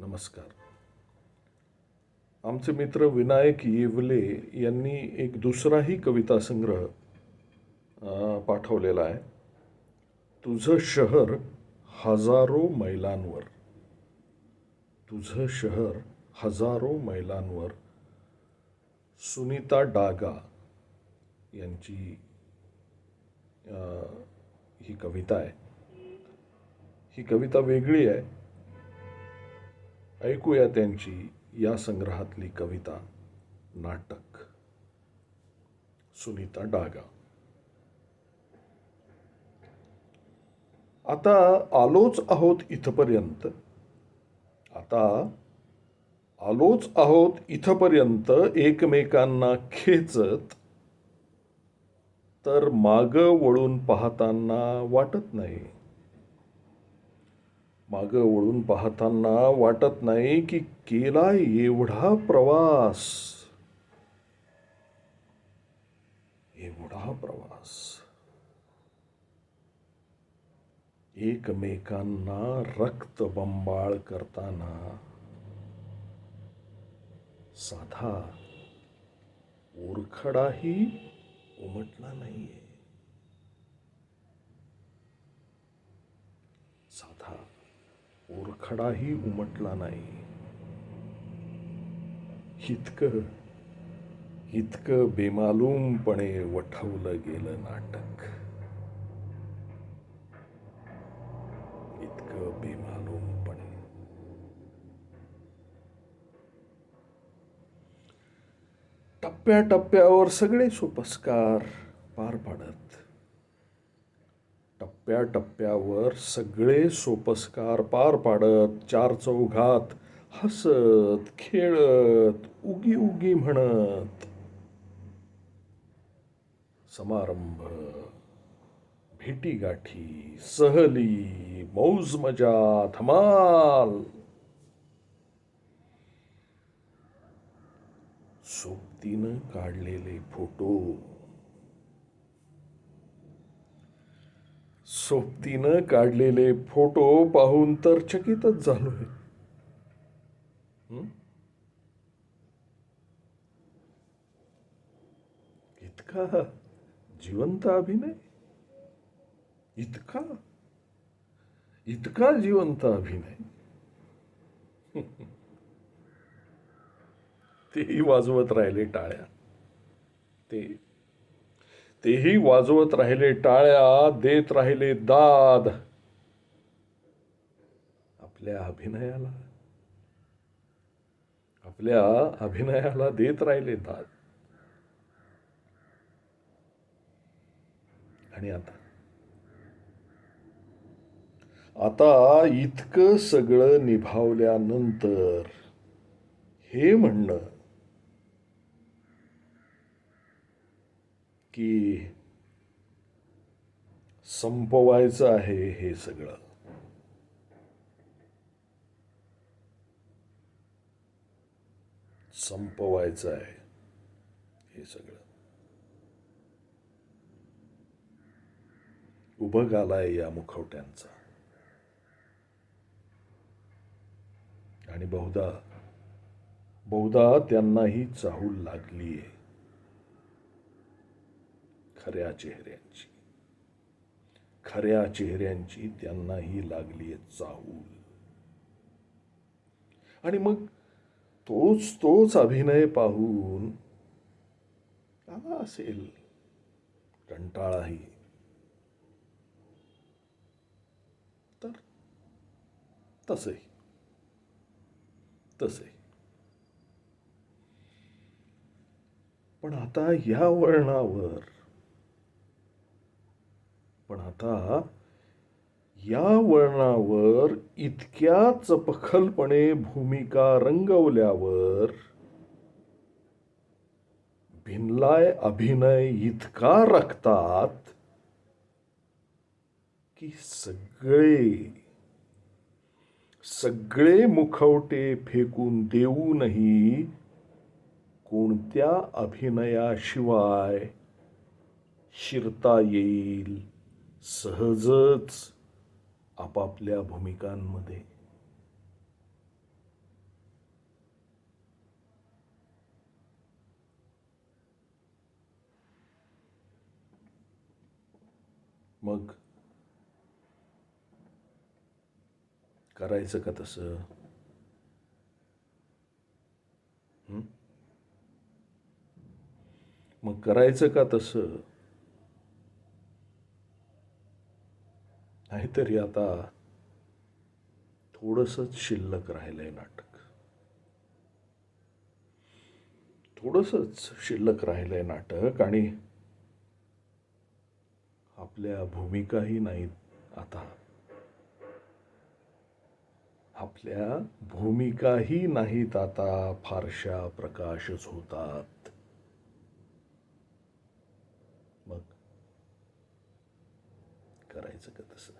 नमस्कार. आमचे मित्र विनायक येवले यांनी एक दुसराही कविता संग्रह पाठवलेला आहे. तुझं शहर हजारो मैलांवर. तुझं शहर हजारो मैलांवर. सुनीता डागा यांची ही कविता आहे. ही कविता वेगळी आहे. ऐकूया त्यांची या संग्रहातली कविता नाटक. सुनीता डागा. आता आलोच आहोत इथपर्यंत आता आलोच आहोत इथपर्यंत एकमेकांना खेचत तर माग वळून पाहताना वाटत नाही. माग वळून पाहताना वाटत नाही की केला एवढा प्रवास. एवढा प्रवास. एकमेकांना रक्त बंबाळ करताना. साधा ओरखडाही उमटला नाहीये. ओरखडाही उमटला नाही. इतकं इतकं बेमालूमपणे वठवलं गेलं नाटक. इतकं बेमालूमपणे. टप्प्याटप्प्यावर सगळे सोपस्कार पार पाडत टप्प्याटप्प्यावर सगळे सोपस्कार पार पाडत चार चौघात हसत खेळत उगी उगी म्हणत. समारंभ भेटीगाठी सहली मौज मजा धमाल. सोबतीनं काढलेले फोटो. सोबतीनं काढलेले फोटो पाहून तर चकितच झालोय आहे. इतका जिवंत अभिनय? इतका? इतका जिवंत अभिनय? तेही वाजवत राहिले टाळ्या. ते तेही वाजवत राहिले टाळ्या देत राहिले दाद. आपल्या अभिनयाला आपल्या अभिनयाला देत राहिले दाद. आणि आता? आता इतकं सगळं निभावल्यानंतर हे म्हणणं की संपवायचं आहे हे सगळं. संपवायचं आहे हे सगळं. उभं आलाय या मुखवट्यांचा. आणि बहुधा बहुधा त्यांनाही चाहूल लागलीये. खऱ्या चेहऱ्यांची. खऱ्या चेहऱ्यांची त्यांनाही लागलीये चाहूल. आणि मग तोच तोच अभिनय पाहून आला असेल? कंटाळाही. तर तसे तसे पण आता या वळणावर पण आता या वळणावर इतक्या चपखलपणे भूमिका रंगवल्यावर भिनलाय अभिनय इतका रक्तात की सगळे सगळे मुखवटे फेकून देऊनही कोणत्या अभिनयाशिवाय शिरता येईल? सहजच आपापल्या भूमिकांमध्ये. मग करायचं का तस? मग करायचं का तसं? नाहीतरी आता थोडंसंच शिल्लक राहिलंय नाटक. थोडंसंच शिल्लक राहिलंय नाटक आणि आपल्या भूमिकाही नाहीत आता. आपल्या भूमिकाही नाहीत आता फारशा प्रकाशच होतात. मग करायचं का तसं?